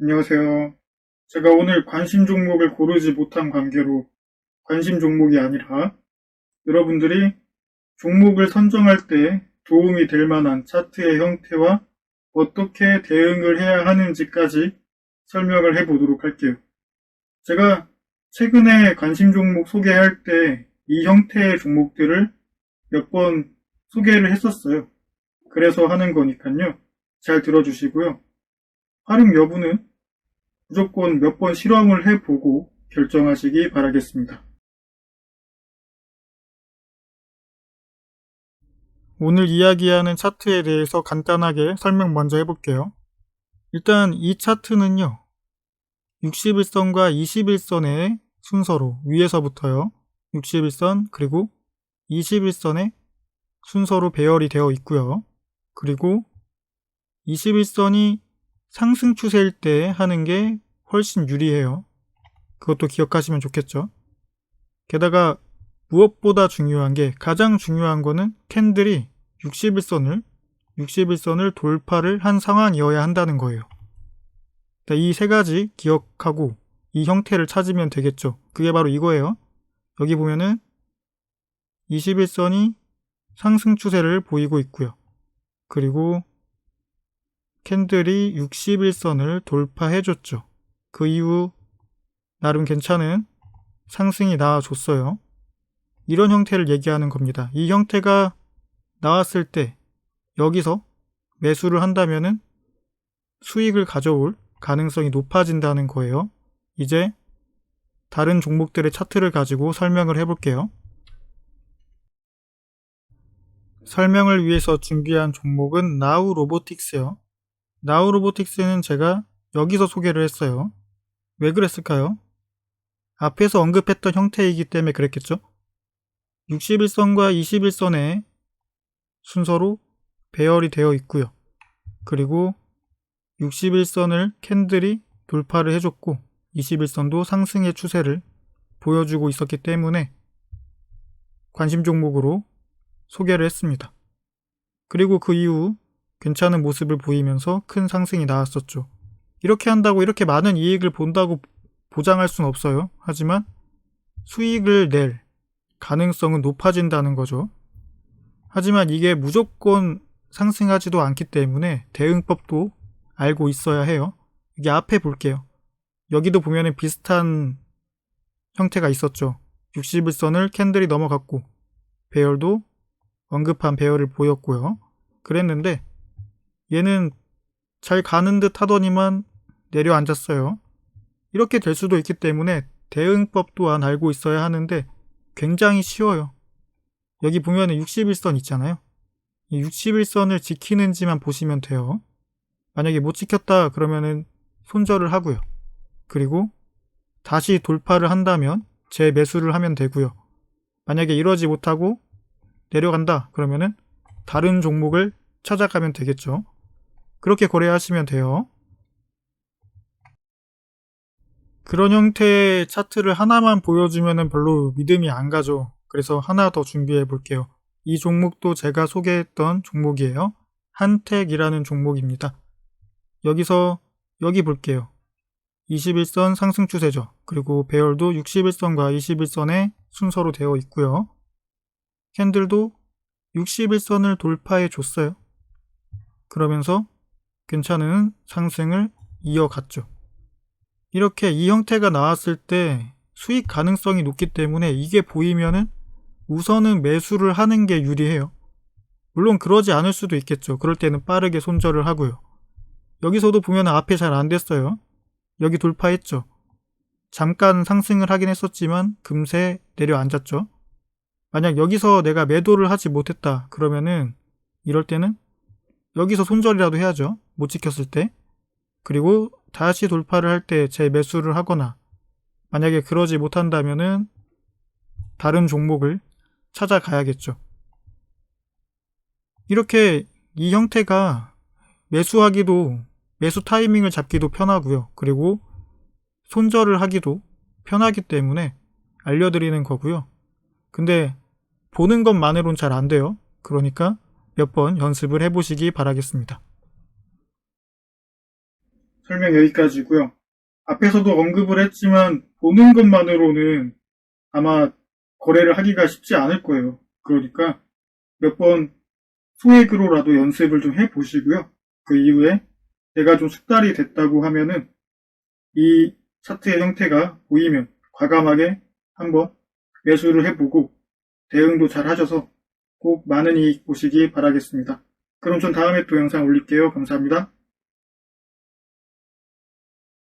안녕하세요. 제가 오늘 관심 종목을 고르지 못한 관계로 관심 종목이 아니라 여러분들이 종목을 선정할 때 도움이 될 만한 차트의 형태와 어떻게 대응을 해야 하는지까지 설명을 해 보도록 할게요. 제가 최근에 관심 종목 소개할 때 이 형태의 종목들을 몇 번 소개를 했었어요. 그래서 하는 거니까요. 잘 들어주시고요. 활용 여부는 무조건 몇 번 실험을 해보고 결정하시기 바라겠습니다. 오늘 이야기하는 차트에 대해서 간단하게 설명 먼저 해볼게요. 일단 이 차트는요. 61선과 21선의 순서로 위에서부터요. 61선 그리고 21선의 순서로 배열이 되어 있고요. 그리고 21선이 상승 추세일 때 하는 게 훨씬 유리해요. 그것도 기억하시면 좋겠죠. 게다가 무엇보다 중요한 게 가장 중요한 거는 캔들이 61선을 61선을 돌파를 한 상황이어야 한다는 거예요. 이 세 가지 기억하고 이 형태를 찾으면 되겠죠. 그게 바로 이거예요. 여기 보면은 21선이 상승 추세를 보이고 있고요. 그리고 캔들이 61선을 돌파해줬죠. 그 이후 나름 괜찮은 상승이 나와줬어요. 이런 형태를 얘기하는 겁니다. 이 형태가 나왔을 때 여기서 매수를 한다면은 수익을 가져올 가능성이 높아진다는 거예요. 이제 다른 종목들의 차트를 가지고 설명을 해볼게요. 설명을 위해서 준비한 종목은 나우 로보틱스요. 나우 로보틱스는 제가 여기서 소개를 했어요. 왜 그랬을까요? 앞에서 언급했던 형태이기 때문에 그랬겠죠? 61선과 21선의 순서로 배열이 되어 있고요. 그리고 61선을 캔들이 돌파를 해줬고 21선도 상승의 추세를 보여주고 있었기 때문에 관심 종목으로 소개를 했습니다. 그리고 그 이후 괜찮은 모습을 보이면서 큰 상승이 나왔었죠. 이렇게 한다고 이렇게 많은 이익을 본다고 보장할 수는 없어요. 하지만 수익을 낼 가능성은 높아진다는 거죠. 하지만 이게 무조건 상승하지도 않기 때문에 대응법도 알고 있어야 해요. 이게 앞에 볼게요. 여기도 보면은 비슷한 형태가 있었죠. 61선을 캔들이 넘어갔고 배열도 언급한 배열을 보였고요. 그랬는데 얘는 잘 가는 듯 하더니만 내려앉았어요. 이렇게 될 수도 있기 때문에 대응법 또한 알고 있어야 하는데 굉장히 쉬워요. 여기 보면은 61선 있잖아요. 이 61선을 지키는지만 보시면 돼요. 만약에 못 지켰다 그러면은 손절을 하고요. 그리고 다시 돌파를 한다면 재매수를 하면 되고요. 만약에 이러지 못하고 내려간다 그러면은 다른 종목을 찾아가면 되겠죠. 그렇게 거래하시면 돼요. 그런 형태의 차트를 하나만 보여주면 별로 믿음이 안 가죠. 그래서 하나 더 준비해 볼게요. 이 종목도 제가 소개했던 종목이에요. 한택이라는 종목입니다. 여기서 여기 볼게요. 21선 상승 추세죠. 그리고 배열도 61선과 21선의 순서로 되어 있고요. 캔들도 61선을 돌파해 줬어요. 그러면서 괜찮은 상승을 이어갔죠. 이렇게 이 형태가 나왔을 때 수익 가능성이 높기 때문에 이게 보이면은 우선은 매수를 하는 게 유리해요. 물론 그러지 않을 수도 있겠죠. 그럴 때는 빠르게 손절을 하고요. 여기서도 보면 앞에 잘 안 됐어요. 여기 돌파했죠. 잠깐 상승을 하긴 했었지만 금세 내려앉았죠. 만약 여기서 내가 매도를 하지 못했다 그러면은 이럴 때는 여기서 손절이라도 해야죠. 못 지켰을 때. 그리고 다시 돌파를 할때 재매수를 하거나 만약에 그러지 못한다면은 다른 종목을 찾아가야겠죠. 이렇게 이 형태가 매수하기도 매수 타이밍을 잡기도 편하고요. 그리고 손절을 하기도 편하기 때문에 알려드리는 거고요. 근데 보는 것만으로는 잘안 돼요. 그러니까 몇 번 연습을 해보시기 바라겠습니다. 설명 여기까지고요. 앞에서도 언급을 했지만 보는 것만으로는 아마 거래를 하기가 쉽지 않을 거예요. 그러니까 몇 번 소액으로라도 연습을 좀 해보시고요. 그 이후에 내가 좀 숙달이 됐다고 하면은 이 차트의 형태가 보이면 과감하게 한번 매수를 해보고 대응도 잘 하셔서 꼭 많은 이익 보시기 바라겠습니다. 그럼 전 다음에 또 영상 올릴게요. 감사합니다.